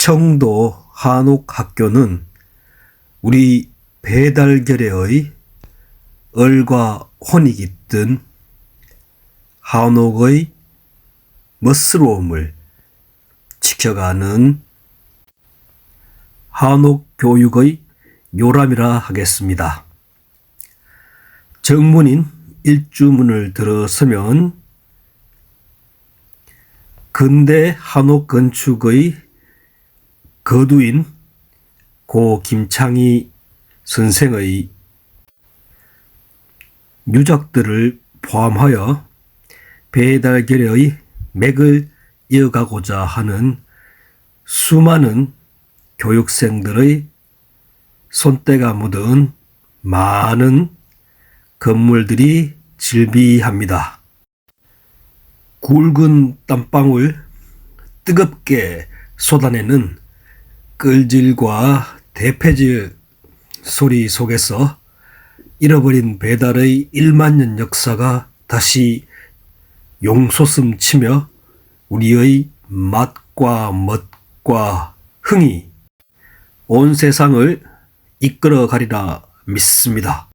청도 한옥학교는 우리 배달결의 얼과 혼이 깃든 한옥의 멋스러움을 지켜가는 한옥 교육의 요람이라 하겠습니다. 정문인 일주문을 들어서면 근대 한옥 건축의 거두인 고 김창희 선생의 유적들을 포함하여 배달결의 맥을 이어가고자 하는 수많은 교육생들의 손때가 묻은 많은 건물들이 질비합니다. 굵은 땀방울 뜨겁게 쏟아내는 끌질과 대패질 소리 속에서 잃어버린 배달의 1만 년 역사가 다시 용솟음 치며 우리의 맛과 멋과 흥이 온 세상을 이끌어 가리라 믿습니다.